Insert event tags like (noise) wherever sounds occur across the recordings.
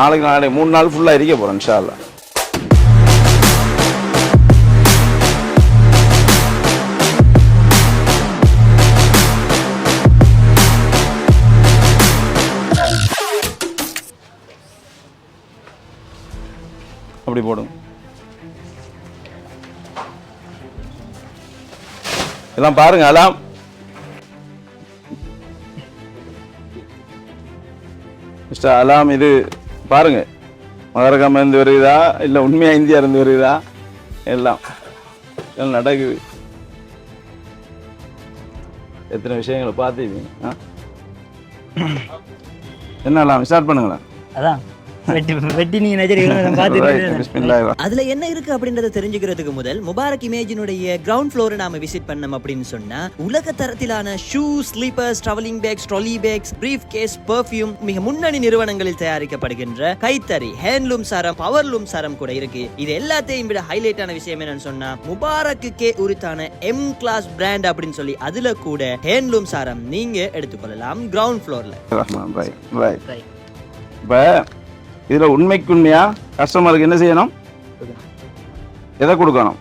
நாளைக்கு நாளைக்கு மூணு நாள் ஃபுல்லாக இருக்க போகிறேன் இன்ஷா அப்படி போடும் எல்லாம் பாருங்க எல்லாம் மிஸ்டர் அலாம் இது பாருங்க. மகரகம் இருந்து வருதா இல்ல உண்மையா இந்தியா இருந்து வருதா எல்லாம். எல்லாம் நடக்குது. எத்தனை விஷயங்களை பார்த்தீங்க ஆ? என்ன ஸ்டார்ட் பண்ணுங்களேன். அதான். வெட்டி நீங்க அதுல என்ன இருக்கு அப்படின்றத தெரிஞ்சுக்கிறதுக்கு முதல் முபாரக் இமேஜினுடைய கிரவுண்ட் ஃப்ளோரை நாம விசிட் பண்ணோம் அப்படின்னு சொன்னா உலக தரத்திலான shoe slippers travelling bags trolley bags brief case perfume மிக முன்னணி நிறுவனங்களில் தயாரிக்கப்படுகின்ற கைத்தறி ஹேண்ட்லூம் சாரம் பவர்லூம் சாரம் கூட இருக்கு. இது எல்லாத்தையும் விட ஹைலைட்டான விஷயம் என்னன்னு சொன்னா முபாரக்குக்கே உரித்தான எம் கிளாஸ் பிராண்ட் அப்படின்னு சொல்லி அதுல கூட ஹேண்ட்லூம் சாரம் நீங்க எடுத்துக்கொள்ளலாம் கிரவுண்ட் ஃப்ளோர்ல இப்போ இதில் உண்மைக்குண்மையா கஸ்டமருக்கு என்ன செய்யணும்? எதை கொடுக்கணும்?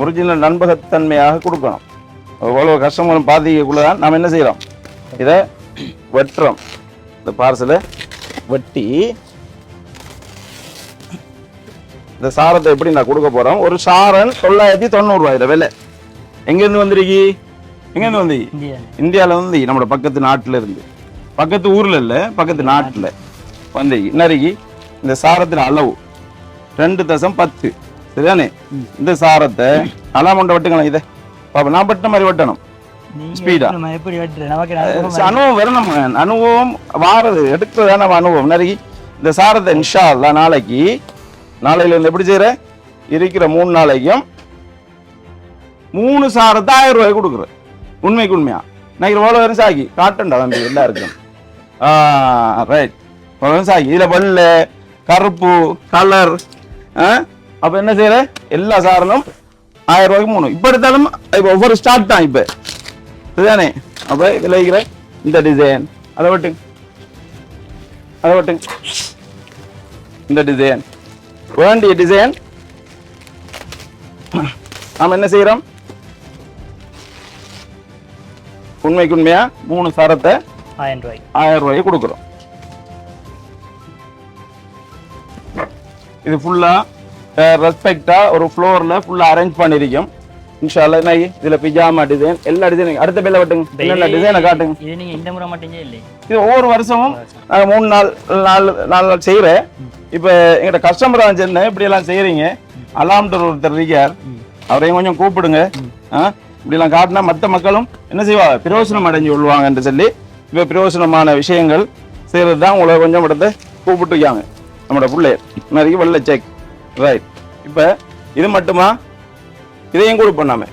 ஒரிஜினல் நண்பகத்தன்மையாக கொடுக்கணும். எவ்வளோ கஸ்டமர் பாதிக்கக்குள்ள தான் நாம் என்ன செய்கிறோம் இதை வெட்டுறோம். இந்த பார்சலை வெட்டி இந்த சாரத்தை எப்படி நான் கொடுக்க போகிறோம் ஒரு சாரன் தொள்ளாயிரத்தி தொண்ணூறுரூவாயிரம் விலை. எங்கேருந்து வந்திருக்கி? எங்கேருந்து வந்து இந்தியா இந்தியாவில் வந்து நம்மளோட பக்கத்து நாட்டில் இருந்து. பக்கத்து ஊர்ல இல்ல பக்கத்து நாட்டில். வந்து இன்னைக்கு இந்த சாரத்தின் அளவு ரெண்டு தசம் பத்து. சரிதானே? இந்த சாரத்தை அலாமண்ட வெட்டுங்களேன் இதை? பாப்பா நான் வெட்டின மாதிரி வெட்டணும். நான் அனுபவம் வரணும் அனுபவம் வாரது. எடுக்கிறது நம்ம அனுபவம். நிறைய இந்த சாரத்தை இன்ஷா அல்லா நாளைக்கு நாளையில இருந்து எப்படி செய்யற? இருக்கிற மூணு நாளைக்கும் மூணு சாரத்தை ஆயிரம் ரூபாய் கொடுக்குறேன் உண்மைக்கு உண்மையா? நான் எவ்வளோ வரும் சாக்கி காட்டண்டா தம்பி எல்லாருக்கும். ஆ ரைட் சாக்கி இதில் வெள்ளை கருப்பு கலர் அப்போ என்ன செய்யற? எல்லா சாரனும் ஆயிரம் ரூபாய்க்கு மூணு. இப்போ எடுத்தாலும் இப்போ ஒவ்வொரு ஸ்டார்ட் தான் இப்போ. இதுதானே அப்போ இருக்கிற இந்த டிசைன் அதை விட்டுங்க அதை விட்டுங்க இந்த டிசைன் வேண்டிய டிசைன் நாம் என்ன செய்கிறோம்? உண்மைக்கு உண்மையா? மூணு சரத்தை ஆயிரம் ரூபாய் ஆயிரம் ரூபாய்க்கு கொடுக்குறோம். இது ஃபுல்லா ரெஸ்பெக்டா ஒரு ஃப்ளோர்ல ஃபுல்லா அரேஞ்ச் பண்ணிருக்கோம் இன்ஷால்லா என்ன இதுல பிஜாமா டிசைன் எல்லா டிசைனும் அடுத்த பேர்ல வெட்டுங்க என்னென்ன டிசைனை காட்டுங்க. இது நீங்க இந்த முறை மட்டும் இல்லை இது ஒவ்வொரு வருஷமும் நாங்கள் மூணு நாள் நாலு நாலு நாள் செய்கிறேன் இப்போ எங்கிட்ட கஸ்டமர் வந்து இப்படி எல்லாம் செய்கிறீங்க அலாம்டர் ஒருத்தர் இருக்கார். அவரையும் கொஞ்சம் கூப்பிடுங்க. ஆ இப்படிலாம் காட்டினா மற்ற மக்களும் என்ன செய்வாங்க? பிரயோசனம் அடைஞ்சு கொள்வாங்கன்னு சொல்லி இப்போ பிரயோசனமான விஷயங்கள் செய்கிறது தான் உங்களை கொஞ்சம் இடத்த கூப்பிட்டுருக்காங்க. நம்மளோட பிள்ளையர் நிறைய வெள்ளை செக் ரைட் இப்போ இது மட்டுமா? இதையும் கொடுப்போம் நாம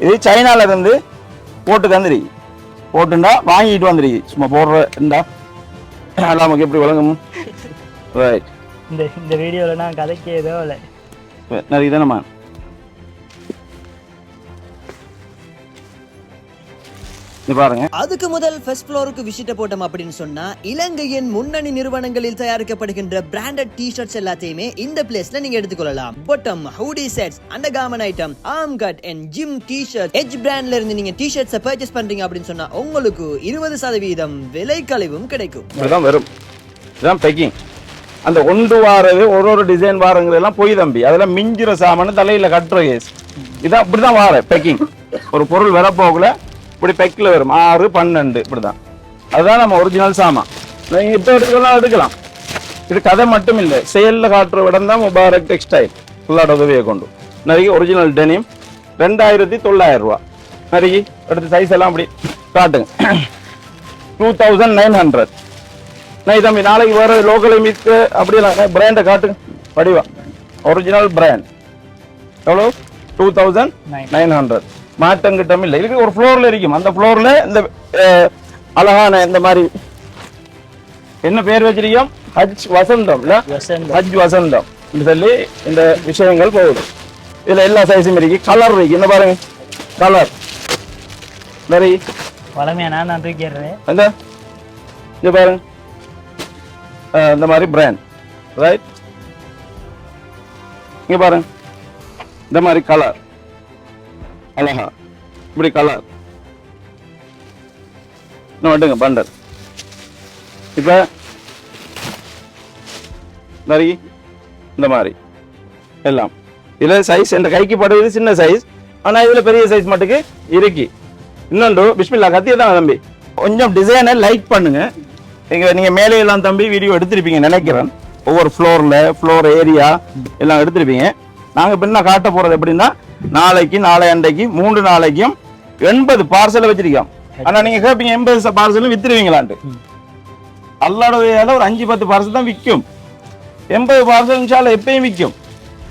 இது சைனால இருந்து போட்டு தந்துருக்கு போட்டுண்டா வாங்கிட்டு வந்துருக்கு சும்மா போடுற நமக்கு எப்படி விளங்கும். ரைட் இந்த இந்த வீடியோல நான் கதைக்கு ஏதோ இல்லை. நிறைய தானம்மா பாருங்க. அதுக்கு முதல் ஃபர்ஸ்ட் ஃப்ளோருக்கு விசிட்ட போட்டோம் அப்படின்னு சொன்னா இலங்கையின் முன்னணி நிறுவனங்களில் தயாரிக்கப்படுகின்ற பிராண்டட் டி ஷர்ட்ஸ் எல்லாத்தையுமே இந்த பிளேஸ்ல நீங்க எடுத்துக்கொள்ளலாம். Bottom hoodie sets undergarment item arm cut and gym T shirt edge பிராண்ட்ல இருந்து நீங்க டி ஷர்ட்ஸை பர்ச்சேஸ் பண்றீங்க அப்படின்னு சொன்னா உங்களுக்கு இருபது சதவீதம் விலை கழிவும் கிடைக்கும். இப்படிதான் வரும் இதுதான் பேக்கிங் அந்த ஒன்று வாரது ஒரு ஒரு டிசைன் வாரங்கிறதெல்லாம் பொய் தம்பி. அதெல்லாம் மிஞ்சிற சாமான் தலையில கட்டுற கேஸ் இதான் இப்படிதான் வார பேக்கிங் ஒரு பொருள் வரப்போகல இப்படி பெக்கில் வரும். ஆறு பன்னெண்டு இப்படிதான். அதுதான் நம்ம ஒரிஜினல் சாமான். நீங்கள் இப்போ எடுக்கலாம் எடுக்கலாம். இது கதை மட்டும் இல்லை. செயலில் காட்டுற இடம் தான் முபாரக் டெக்ஸ்டைல். ஃபுல்லாட உதவியை கொண்டு. நிறைய ஒரிஜினல் டெனிம் ரெண்டாயிரத்தி தொள்ளாயிரம் ரூபா. நிறைய எடுத்து சைஸ் எல்லாம் அப்படி காட்டுங்க. டூ தௌசண்ட் நைன் ஹண்ட்ரட் நான் தம்பி நாளைக்கு வேற லோக்கல் மிஸ்க்கு அப்படியெல்லாம் பிராண்டை காட்டுங்க. வடிவா ஒரிஜினல் பிராண்ட் எவ்வளோ டூ தௌசண்ட் நைன் ஹண்ட்ரட் மாற்றம் கிட்டம் இல்லை இதுக்கு ஒரு ஃப்ளோரில் இருக்கும். அந்த ஃப்ளோரில் இந்த அழகான இந்த மாதிரி என்ன பேர் வச்சிருக்கோம்? ஹஜ் வசந்தம் இல்ல. ஹஜ் வசந்தம். சொல்லி இந்த விஷயங்கள் போகுது. இதுல எல்லா சைஸும் இருக்கு. கலர் இருக்கு. என்ன பாருங்க. கலர் நிறைய வளமையா நான் தான் தூக்கிடுறேன் அந்த இங்க பாருங்க. இந்த மாதிரி பிராண்ட் ரைட் இங்க பாருங்க. இந்த மாதிரி கலர் அழகா. இப்படி கலர் இன்னும் விட்டுங்க பண்டல் இப்போ நிறைய இந்த மாதிரி. எல்லாம். இதுல சைஸ் என்ற கைக்கு படுவது சின்ன சைஸ் ஆனா இதுல பெரிய சைஸ் மட்டுக்கு இருக்கு இன்னொன்று பிஸ்மில்லா கத்திய தான் தம்பி. கொஞ்சம் டிசைனை லைக் பண்ணுங்க. இங்க நீங்கள் மேலே எல்லாம் தம்பி வீடியோ எடுத்திருப்பீங்க நினைக்கிறேன். ஒவ்வொரு ஃப்ளோரில் ஃப்ளோர் ஏரியா எல்லாம் எடுத்திருப்பீங்க. நாங்கள் இப்போ என்ன காட்ட போகிறது எப்படின்னா நாளைக்கு நாளை அன்றைக்கு மூன்று நாளைக்கும் எண்பது பார்சலை வச்சிருக்கோம். ஆனா நீங்க கேட்பீங்க எண்பது பார்சலும் வித்துருவீங்களான்ட்டு. அல்லாட ஒரு அஞ்சு பத்து பார்சல் தான் விற்கும் எண்பது பார்சல் இன்ஷால்ல எப்பயும் விற்கும்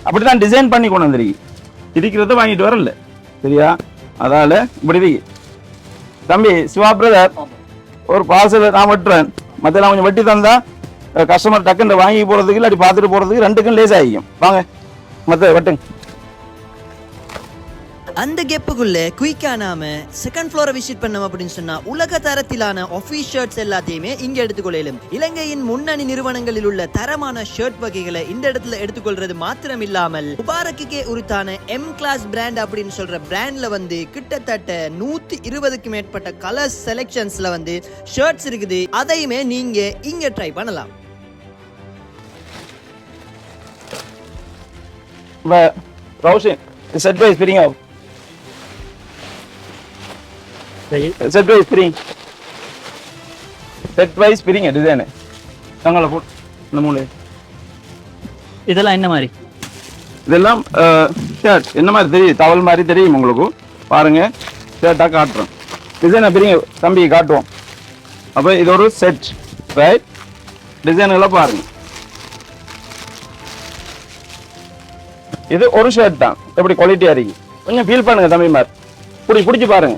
அப்படிதான் டிசைன் பண்ணி கொண்டு வந்திருக்கு. இருக்கிறத வாங்கிட்டு வரல. சரியா? அதால இப்படி தம்பி சிவா பிரதர் ஒரு பார்சல் நான் வெட்டுறேன். மற்றெல்லாம் கொஞ்சம் வெட்டி தந்தா கஸ்டமர் டக்குன்னு வாங்கி போறதுக்கு இல்லாட்டி பார்த்துட்டு போறதுக்கு ரெண்டுக்கும் லேஸ் ஆகிக்கும் வாங்க. மற்ற வெட்டுங்க. அந்த கெப்புக்குள்ள குயிக்கா நாம செகண்ட் ஃப்ளோரை விசிட் பண்ணோம் அப்படின்னு சொன்னா உலக தரத்திலான ஆஃபீஸ் ஷர்ட்ஸ் எல்லாத்தையுமே இங்க எடுத்துக்கொள்ளும் இலங்கையின் முன்னணி நிறுவனங்களில் உள்ள தரமான ஷர்ட் வகைகளை இந்த இடத்துல எடுத்துக்கொள்றது மாத்திரம் இல்லாமல் முபாரக்குக்கே உரித்தான எம் கிளாஸ் பிராண்ட் அப்படின்னு சொல்ற பிராண்ட்ல வந்து கிட்டத்தட்ட நூத்தி இருபதுக்கு மேற்பட்ட கலர் செலெக்ஷன்ஸ்ல வந்து ஷர்ட்ஸ் இருக்குது. அதையுமே நீங்க இங்க ட்ரை பண்ணலாம். ரோஷன் செட் வைஸ் பிரிங்க. ஆஃப் செட் வைஸ் பிரிங்க செட் வைஸ் பிரிங்க டிசைனு தங்களை போட்டு இந்த மூணு இதெல்லாம் என்ன மாதிரி இதெல்லாம் ஷர்ட் என்ன மாதிரி தெரியும் தவல் மாதிரி தெரியும் உங்களுக்கு பாருங்க ஷர்ட்டாக காட்டுறோம் டிசைனை பிரிங்க தம்பி காட்டுவோம் அப்போ இது ஒரு செட் ரைட் டிசைன்களை பாருங்க இது ஒரு ஷர்ட் தான் எப்படி குவாலிட்டியா இருக்கு கொஞ்சம் ஃபீல் பண்ணுங்க தம்பி மாதிரி பிடி பிடிச்சி பாருங்க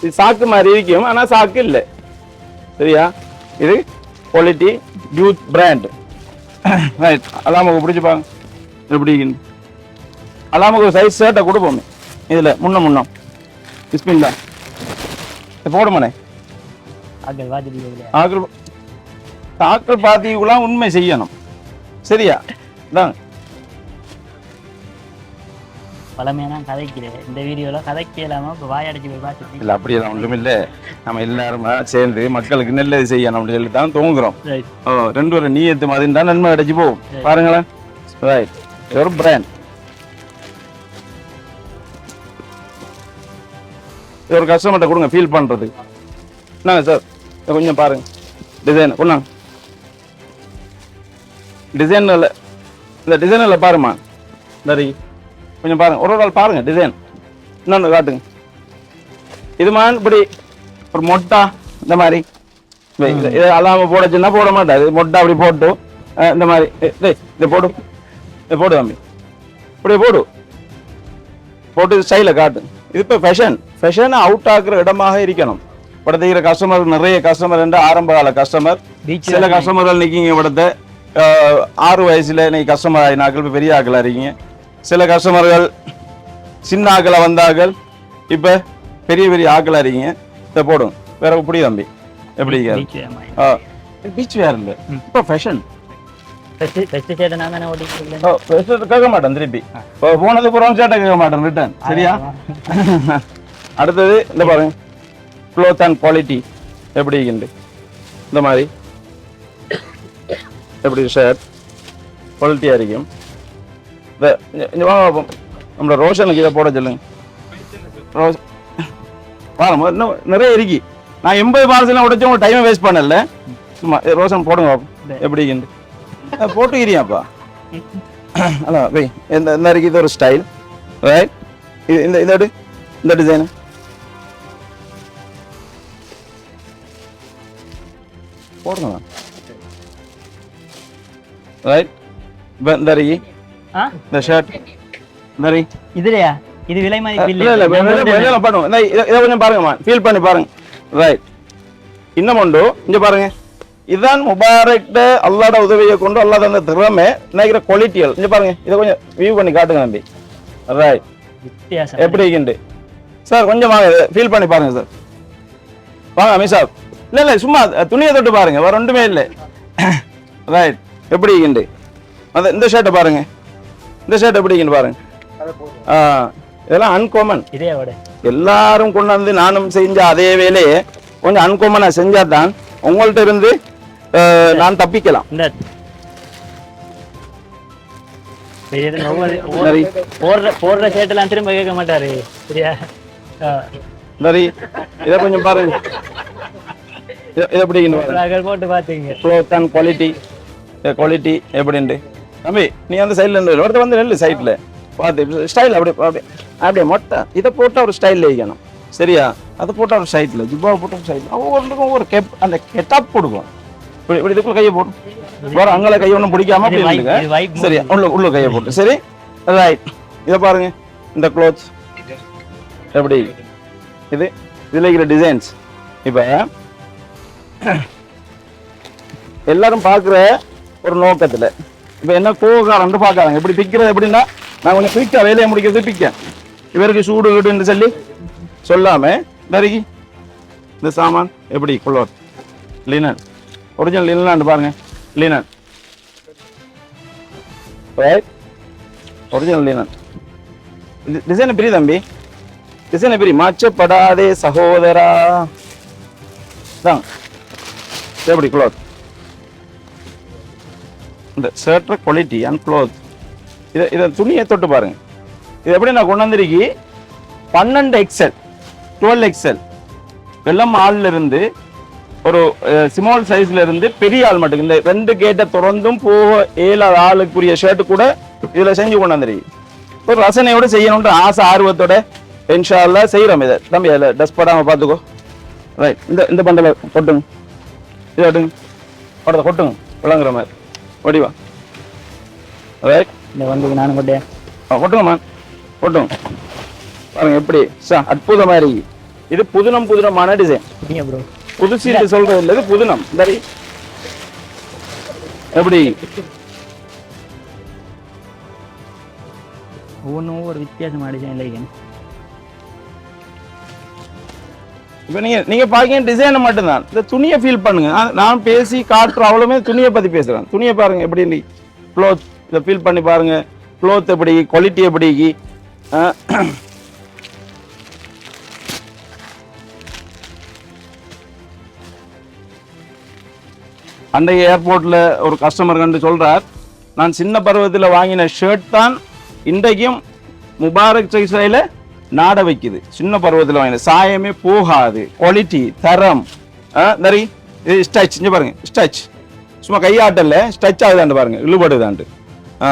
இது சாக்கு மாதிரி இருக்கும் ஆனா சாக்கு இல்லை. சரியா? இது குவாலிட்டி யூத் பிராண்ட் ரைட் அலாமுக்கு பிடிச்சி பாருங்க. எப்படி. அலாமுக்கு சைஸ் ஷர்ட்டை கொடுப்போமே. இதுல முன்ன முன்னம் பிஸ்மில்லா போடுமானே ஆக்கள் ஆக்கள் பாத்திக்குலாம் உண்மை செய்யணும். சரியா? இதாங்க பழமையான கதைக்கிறேன் இந்த வீடியோல கதைக்க இல்லாம இப்போ வாயடைச்சு போய் பார்த்துட்டு இல்ல அப்படியெல்லாம் ஒன்றும் இல்ல நம்ம எல்லாரும் சேர்ந்து மக்களுக்கு நல்லது செய்யணும் அப்படின்னு சொல்லி தான் தூங்குறோம். ஓ ரெண்டு ஒரு நீயத்து மாதிரி தான் நன்மை அடைச்சு போகும். பாருங்களேன். ரைட் ஒரு பிராண்ட் இது ஒரு கஸ்டமர்கிட்ட கொடுங்க ஃபீல் பண்றது. என்னங்க சார் கொஞ்சம் பாருங்க. டிசைன் கொண்டாங்க டிசைன் இந்த டிசைனில் பாருமா? சரி கொஞ்சம் பாருங்க. ஒரு ஒரு ஆள் பாருங்க டிசைன் இன்னொன்று காட்டுங்க. இது மாதிரி இப்படி ஒரு மொட்டா இந்த மாதிரி. இது- இது அல்லாம போட மாட்டாது மொட்டை அப்படி போட்டு இந்த மாதிரி. இதை போடு. இதை போடு தம்பி. இப்படி போடு. போட்டு ஸ்டைல காட்டு. இது இப்போ ஃபேஷன் ஃபேஷனை அவுட் ஆக்குற இடமாக இருக்கணும். படத்துக்கிற கஸ்டமர் நிறைய கஸ்டமர் என்று ஆரம்ப கால கஸ்டமர் சில கஸ்டமர்கள் நிற்கிங்க படத்த ஆறு வயசுல இன்னைக்கு கஸ்டமர் ஆகினாக்கள் இப்போ பெரிய ஆக்கள் அறிங்க சில கஸ்டமர்கள் சின்ன ஆக்களை வந்தாக்கள் இப்போ பெரிய பெரிய ஆக்கள் அறிங்க இதை போடும். வேற எப்படி தம்பி. எப்படி பீச் வேற இல்லை. இப்போ ஃபேஷன் கேட்க மாட்டேன் திருப்பி. போனது புறம் சேட்டை கேட்க மாட்டேன் ரிட்டர்ன் சரியா? அடுத்தது இந்த பாருங்க. க்ளோத் அண்ட் குவாலிட்டி எப்படி இருக்குது இந்த மாதிரி. எப்படி ஷர்ட் குவாலிட்டியாக இருக்கும். இந்த இங்க- இங்க வாங்க பார்ப்போம் நம்மளோட ரோஷனுக்கு இதை போட சொல்லுங்க ரோஸ் வாங்க இன்னும் நிறைய இருக்கு நான் எண்பது பார்சலாம் உடைச்சு உங்க டைமை வேஸ்ட் பண்ணல சும்மா ரோஷன் போடுங்க பார்ப்போம் எப்படி அஹ் போட்டுக்கிறியாப்பா அதான் வை இந்த இந்த இருக்கு இது ஒரு ஸ்டைல் ரைட் இது இந்த எடு இந்த டிசைனு போடுங்க ரைட் இந்த இருக்கு இந்த ஷர்ட் இந்த இதுலயா? இது விலை மதிப்பு இல்ல இல்ல இல்லை பண்ணுவோம். இதை கொஞ்சம் பாருங்கம்மா. ஃபீல் பண்ணி பாருங்க. ரைட் இன்னும் உண்டு. இங்க பாருங்க. இதுதான் முபாரக்ட அல்லாட உதவியை கொண்டு அல்லாஹ் தந்த திறமை நினைக்கிற குவாலிட்டிகள் இங்க பாருங்க. இதை கொஞ்சம் வியூ பண்ணி காட்டுங்க தம்பி. ரைட் எப்படி இருக்குண்டு சார் கொஞ்சம் வாங்க ஃபீல் பண்ணி பாருங்க சார் வாங்க அமிஷா இல்ல இல்ல சும்மா துணியை தொட்டு பாருங்க. வேற ஒன்றுமே இல்லை. ரைட் (coughs) எப்படி இருக்குண்டு அந்த இந்த ஷர்ட்டை பாருங்க. இந்த ஷர்ட் எப்படி இருக்குன்னு பாருங்க. ஆ இதெல்லாம் அன்காமன் எல்லாரும் கொண்டாந்து நானும் செஞ்ச அதே வேலையை கொஞ்சம் அன்காமனா செஞ்சா தான் உங்கள்ட்ட இருந்து நான் தப்பிக்கலாம். போடுற போடுற சேட்டெல்லாம் திரும்ப கேட்க மாட்டாரு. சரியா? ஆ. சரி இதை கொஞ்சம் பாருங்க. இதை எப்படி போட்டு அண்ட் குவாலிட்டி குவாலிட்டி எப்படின்ட்டு. தம்பி நீ அந்த சைடில் இருந்து ஒருத்தர் வந்து நெல்லு சைடில் பார்த்து ஸ்டைல் அப்படி அப்படி அப்படியே மொட்டை. இதை போட்டால் ஒரு ஸ்டைலில் வைக்கணும். சரியா? அதை போட்டால் ஒரு சைடில் ஜிப்பாவை போட்ட ஒரு சைடில் ஒவ்வொன்றுக்கும் ஒவ்வொரு கெப் அந்த கெட்டப் கொடுக்கும் இப்படி இப்படி இதுக்குள்ள கையை போடும் வேற அங்கே கையை ஒன்றும் பிடிக்காம அப்படி சரியா? உள்ள உள்ள கையை போட்டு. சரி? ரைட் இதை பாருங்க. இந்த க்ளோத் எப்படி? இது? இதில் இருக்கிற டிசைன்ஸ் இப்போ எல்லாரும் பார்க்குற ஒரு நோக்கத்தில் இப்போ என்ன கோவக்காரன்ட்டு பார்க்கறாங்க இப்படி பிக்கிறது எப்படின்னா நான் கொஞ்சம் குயிக்காக வேலையை முடிக்கிறது பிக்க இவருக்கு சூடு வீடுன்னு சொல்லி சொல்லாமல் நறுக்கி. இந்த சாமான் எப்படி? குளோத் லினன் ஒரிஜினல் லினன் பாருங்க. Linen right original linen design பிரி தம்பி? டிசைன் பிரி. மாச்சப்படாதே சகோதரா. தான் எப்படி? குளோத் இந்த ஷர்ட்ற குவாலிட்டி அண்ட் க்ளோத் இதை இதை துணியை தொட்டு பாருங்கள் இது எப்படி நான் கொண்டு வந்திருக்கி? பன்னெண்டு எக்ஸல் டுவெல் எக்ஸல் வெள்ளம் ஆள்லேருந்து ஒரு ஸ்மால் சைஸ்ல இருந்து பெரிய ஆள் மட்டும். இந்த ரெண்டு கேட்டை திறந்தும் போக ஏழாவது ஆளுக்குரிய ஷர்ட் கூட இதுல செஞ்சு கொண்டாந்துருக்கி ஒரு ரசனையோட செய்யணுன்ற ஆசை ஆர்வத்தோட இன்ஷா செய்கிறோம் செய்யறோம் இதை. தம்பி அதில் டஸ்ட் போடாமல் பார்த்துக்கோ. ரைட் இந்த இந்த பண்டலை கொட்டுங்க. இதை கொட்டுங்க படத்தை கொட்டுங்க. விளங்குற மாதிரி. ரைட் இந்த வந்து நானும் கொட்டேன் கொட்டுங்கம்மா. கொட்டுங்க. பாருங்க எப்படி? சா அற்புதமா இருக்கு. இது புதுனம் புதுனமான டிசைன் ப்ரோ புதுசு என்று சொல்றது இல்லை இது புதுனம். சரி எப்படி? ஒவ்வொன்றும் ஒவ்வொரு வித்தியாசமான டிசைன் இல்லைங்க இப்போ நீங்கள் நீங்கள் பாக்கீங்க டிசைனை மட்டும்தான். இந்த துணியை ஃபீல் பண்ணுங்க. நான் பேசி காட்டுற அவ்வளவுமே துணியை பற்றி பேசுறேன். துணியை பாருங்க எப்படி க்ளோத் இதை ஃபீல் பண்ணி பாருங்க. க்ளோத் எப்படி குவாலிட்டி எப்படி அன்றைய ஏர்போர்ட்டில் ஒரு கஸ்டமர் கண்டு சொல்கிறார் நான் சின்ன பருவத்தில் வாங்கின ஷர்ட் தான் இன்றைக்கும் முபாரக் சைஸ்ல நாட வைக்குது. சின்ன பருவத்தில் வாங்கின சாயமே போகாது. குவாலிட்டி தரம் ஆ, நரி இது ஸ்டச் இங்கே பாருங்க. ஸ்டச் சும்மா கையாட்டல ஸ்டச் ஆகுதாண்டு பாருங்க. இழுபடுதாண்டு. ஆ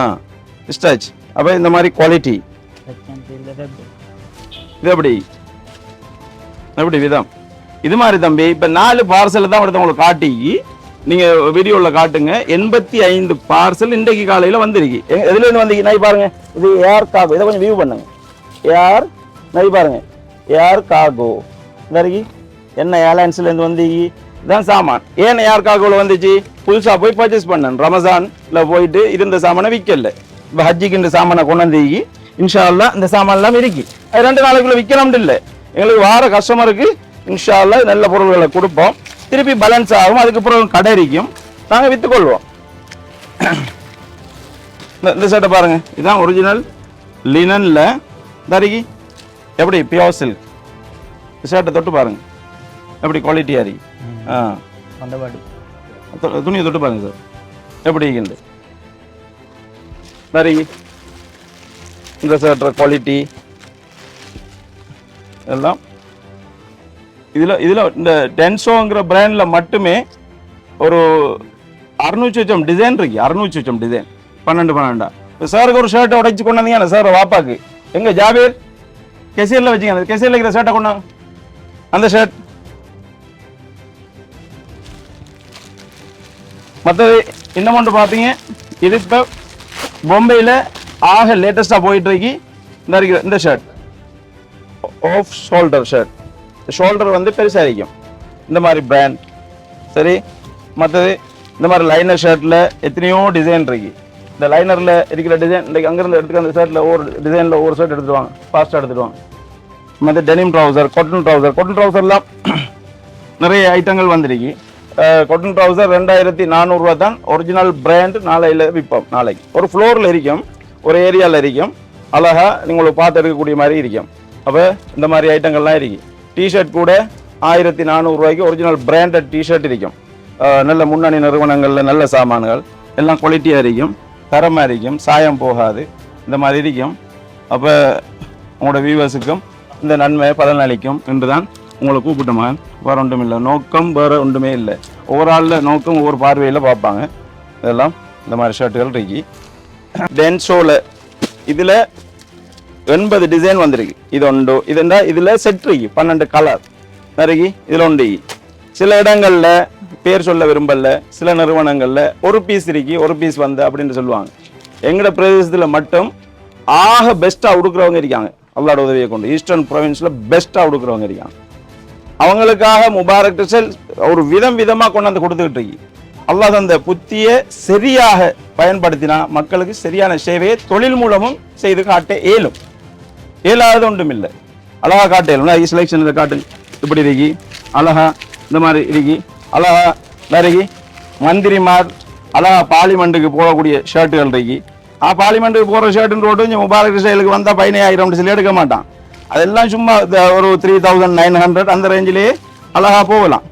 ஸ்டச் அப்போ இந்த மாதிரி குவாலிட்டி இது எப்படி? எப்படி விதம்? இது மாதிரி தம்பி இப்போ நாலு பார்சல் தான் ஒருத்தவங்களுக்கு காட்டி நீங்கள் வீடியோவில் காட்டுங்க. எண்பத்தி ஐந்து பார்சல் இன்றைக்கு காலையில் வந்திருக்கு. எதுலேருந்து எதுல வந்தீங்க பாருங்க. இது ஏர் காப்பு இதை கொஞ்சம் வியூ பண்ணுங்க. ஏர் நிறைய பாருங்க. ஏர் காகோ இந்த என்ன ஏர்லைன்ஸ்லேருந்து வந்தீங்க இதான் சாமான். ஏன் ஏர் கார்கோவில் வந்துச்சு? புதுசாக போய் பர்ச்சேஸ் பண்ணேன். ரமசானில் போயிட்டு இருந்த சாமானை விற்கல இப்போ ஹஜ்ஜிக்கு இந்த சாமானை கொண்டு வந்தீங்க இன்ஷால்லா இந்த சாமான் எல்லாம் இருக்கு. அது ரெண்டு நாளைக்குள்ள விற்கலாம்னு இல்லை. எங்களுக்கு வார கஸ்டமருக்கு இன்ஷால்லா நல்ல பொருள்களை கொடுப்போம். திருப்பி பேலன்ஸ் ஆகும். அதுக்கப்புறம் கடை இருக்கும். நாங்கள் விற்றுக்கொள்வோம் இந்த இந்த ஷர்ட்டை பாருங்க. இதுதான் ஒரிஜினல் லினனில் தரிகி எப்படி பியோர் சில்க் ஷர்ட்டை தொட்டு பாருங்க. எப்படி குவாலிட்டியா இருக்கு ஆ. துணியை தொட்டு பாருங்க சார் எப்படி இருக்குது? சரி இந்த ஷர்ட்ற குவாலிட்டி எல்லாம். இதில் இதில் இந்த டென்சோங்கிற பிராண்டில் மட்டுமே ஒரு அறுநூற்றி வச்சம் டிசைன் இருக்கு. அறுநூற்றி வச்சம் டிசைன் பன்னெண்டு பன்னெண்டா. சாருக்கு ஒரு ஷர்ட்டை உடைச்சு கொண்டு வந்தீங்க சார் வாப்பாக்கு. எங்க ஜாபீர்? கெசியரில் வச்சுங்க அந்த கெசியரில் இருக்கிற ஷர்ட்டை கொண்டாங்க அந்த ஷர்ட் மற்றது இன்னமொன்று பார்த்தீங்க இது இப்போ பொம்பையில் ஆக லேட்டஸ்ட்டாக போயிட்டுருக்கு. இந்த இருக்கிற இந்த shirt off shoulder shirt shoulder வந்து பெருசாக இருக்கும் இந்த மாதிரி பிராண்ட் சரி? மற்றது இந்த மாதிரி லைனர் ஷர்ட்டில் எத்தனையோ டிசைன் இருக்குது இந்த லைனரில் இருக்கிற டிசைன் இன்றைக்கு அங்கேருந்து எடுத்துக்க அந்த ஷர்ட்டில் ஒவ்வொரு டிசைனில் ஒவ்வொரு ஷர்ட் எடுத்துடுவாங்க. ஃபாஸ்ட்டாக எடுத்துடுவாங்க. மற்ற denim trouser cotton trouser cotton ட்ரௌசர்லாம் நிறைய ஐட்டங்கள் வந்திருக்கு. கொட்டன் ட்ரௌசர் ரெண்டாயிரத்தி நானூறுரூவா தான் ஒரிஜினல் பிராண்ட் நாளையில் விற்போம் நாளைக்கு. ஒரு ஃப்ளோரில் இருக்கும் ஒரு ஏரியாவில் இருக்கும். அழகா நீங்கள் பார்த்து எடுக்கக்கூடிய மாதிரி இருக்கும். அப்போ இந்த மாதிரி ஐட்டங்கள்லாம் இருக்கு. டிஷர்ட் கூட ஆயிரத்தி நானூறுரூவாய்க்கு ஒரிஜினல் பிராண்டட் டிஷர்ட் இருக்கும். நல்ல முன்னணி நிறுவனங்களில் நல்ல சாமான்கள் எல்லாம் குவாலிட்டியாக இருக்கும். தரமாக இருக்கும் சாயம் போகாது. இந்த மாதிரி இருக்கும். அப்போ உங்களோட வியூவர்ஸுக்கும் இந்த நன்மையை பலனளிக்கும் என்று தான் உங்களை கூப்பிட்ட மகன் வேற ஒன்றும் இல்லை நோக்கம் வேறு ஒன்றுமே இல்லை. ஒவ்வொரு ஆளில் நோக்கம் ஒவ்வொரு பார்வையில் பார்ப்பாங்க. இதெல்லாம் இந்த மாதிரி ஷர்ட்டுகள் இருக்கு. டென்ஷோவில் இதில் எண்பது டிசைன் வந்திருக்கு. இது உண்டு. இதுண்டா இதில் செட் இருக்கு. பன்னெண்டு கலர் நிறைய இதில் உண்டு. சில இடங்களில் பேர் சொல்ல விரும்பல. சில நிறுவனங்களில் ஒரு பீஸ் இருக்கி ஒரு பீஸ் வந்த அப்படின்னு சொல்லுவாங்க. எங்களோட பிரதேசத்தில் மட்டும் ஆக பெஸ்ட்டாக உடுக்கிறவங்க இருக்காங்க. அல்லாட உதவியை கொண்டு. ஈஸ்டர்ன் ப்ரொவின்ஸில் பெஸ்ட்டாக உடுக்கிறவங்க இருக்காங்க. அவங்களுக்காக முபாரக் டெக்ஸ்டைல் ஒரு விதம் விதமாக கொண்டாந்து கொடுத்துக்கிட்டு இருக்கு. அல்லா அந்த புத்தியை சரியாக பயன்படுத்தினா மக்களுக்கு சரியான சேவையை தொழில் மூலமும் செய்து காட்ட இயலும். இயலாதது ஒன்றும் இல்லை. அழகா காட்ட இயலும். செலெக்ஷனில் காட்டு இப்படி இருக்கி. அழகா இந்த மாதிரி இருக்கி. அழகா நறுகி மந்திரிமார் அழகா பார்லிமெண்ட்டுக்கு போடக்கூடிய ஷர்ட்டுகள் இருக்கி. ஆ பார்லிமெண்ட்டுக்கு போகிற ஷர்ட்டுன்னு போட்டு இங்க முபாரக் ஸ்டைலுக்கு வந்தால் பதினாயிரம் சொல்லி எடுக்க மாட்டான். அதெல்லாம் சும்மா ஒரு த்ரீ தௌசண்ட் நைன் ஹண்ட்ரட் அந்த ரேஞ்சிலேயே அழகா போகலாம்.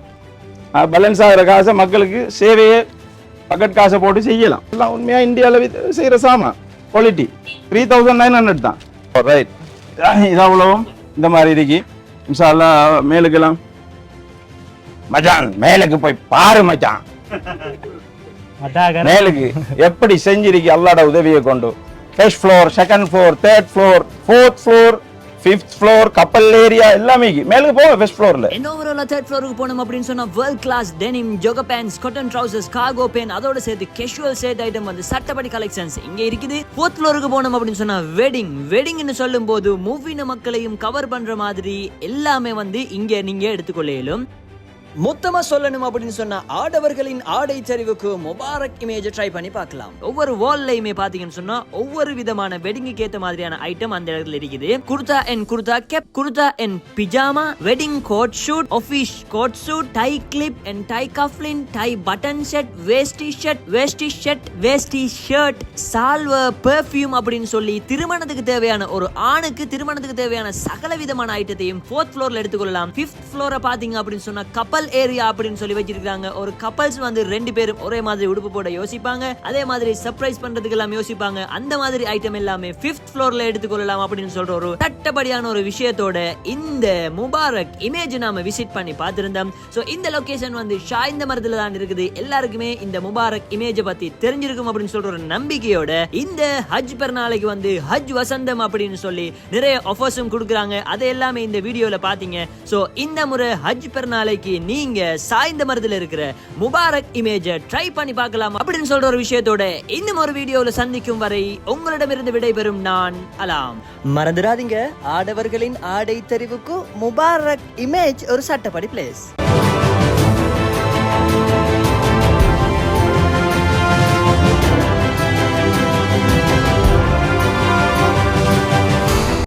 பேலன்ஸ் ஆகிற காசை மக்களுக்கு சேவையை பக்கெட் காசை போட்டு செய்யலாம். எல்லாம் உண்மையாக இந்தியாவில் செய்கிற சாமான் quality three thousand nine hundred தான். ரைட் இது அவ்வளவும். இந்த மாதிரி இருக்கு. இன்ஷால்லா மேலுக்கெல்லாம் மச்சான் மேலுக்கு போய் பாரு மச்சான். மேலுக்கு எப்படி செஞ்சிருக்கு அல்லாட உதவியை கொண்டு? First floor second floor third floor fourth floor fifth floor கப்பல் ஏரியா எல்லாமே. மேலுக்கு போங்க ஃபர்ஸ்ட் ஃப்ளோர்ல என்ன ஓவரால் தேர்ட் ஃப்ளோருக்கு போனோம் அப்படின்னு சொன்னா world class denim jogger pants cotton trousers cargo pant அதோட சேர்த்து கேஷுவல் சேட் ஐட்டம் வந்து சட்டப்படி கலெக்ஷன்ஸ் இங்க இருக்குது. ஃபோர்த் ஃப்ளோருக்கு போனோம் அப்படின்னு சொன்னா வெட்டிங் வெட்டிங்னு சொல்லும் போது மூவின மக்களையும் கவர் பண்ற மாதிரி எல்லாமே வந்து இங்க நீங்க எடுத்துக்கொள்ள இயலும் மொத்தமா சொல்லணும் அப்படின்னு சொன்னா ஆடவர்களின் ஆடை சரிவுக்கு முபாரக் இமேஜ் ட்ரை பண்ணி பார்க்கலாம். ஒவ்வொரு வால்லையுமே பாத்தீங்கன்னு சொன்னா ஒவ்வொரு விதமான வெட்டிங்க்கு ஏத்த மாதிரியான ஐட்டம் அந்த இடத்துல இருக்குது. Kurta and kurta cap kurta and pyjama wedding coat suit office coat suit tie clip and tie cufflink tie button shirt veshti shirt veshti shirt veshti shirt Shalva perfume அப்படின்னு சொல்லி திருமணத்துக்கு தேவையான ஒரு ஆணுக்கு திருமணத்துக்கு தேவையான சகல விதமான ஐட்டத்தையும் ஃபோர்த் ஃப்ளோர்ல எடுத்துக்கொள்ளலாம். ஃபிஃப்த் ஃப்ளோரை பாத்தீங்க அப்படின்னு சொன்னா கப்பல் கப்பல் ஏரியா அப்படின்னு சொல்லி வச்சிருக்காங்க ஒரு கப்பல்ஸ் வந்து ரெண்டு பேரும் ஒரே மாதிரி உடுப்பு போட யோசிப்பாங்க. அதே மாதிரி சர்ப்ரைஸ் பண்றதுக்கு எல்லாம் யோசிப்பாங்க. அந்த மாதிரி ஐட்டம் எல்லாமே பிப்த் ஃப்ளோர்ல எடுத்துக்கொள்ளலாம் அப்படின்னு சொல்ற ஒரு தட்டப்படியான ஒரு விஷயத்தோட இந்த முபாரக் இமேஜ் நாம விசிட் பண்ணி பார்த்திருந்தோம். ஸோ இந்த லொகேஷன் வந்து ஷாய்ந்த மரத்துல தான் இருக்குது. எல்லாருக்குமே இந்த முபாரக் இமேஜ் பத்தி தெரிஞ்சிருக்கும் அப்படின்னு சொல்ற ஒரு நம்பிக்கையோட இந்த ஹஜ் பெருநாளைக்கு வந்து ஹஜ் வசந்தம் அப்படின்னு சொல்லி நிறைய ஆஃபர்ஸும் கொடுக்குறாங்க. அதை எல்லாமே இந்த வீடியோல பாத்தீங்க ஸோ இந்த முறை ஹஜ் பெருநாளைக்கு நீங்க சாய்ந்த மரத்துல இருக்கிற முபாரக் இமேஜை ட்ரை பண்ணி பார்க்கலாம் அப்படின்னு சொல்ற ஒரு விஷயத்தோட இன்னும் ஒரு வீடியோல சந்திக்கும் வரை உங்களிடமிருந்து விடைபெறும் நான் அலாம். மறந்துடாதீங்க. ஆடவர்களின் ஆடை தெரிவுக்கு முபாரக் இமேஜ் ஒரு சட்டப்படி பிளேஸ்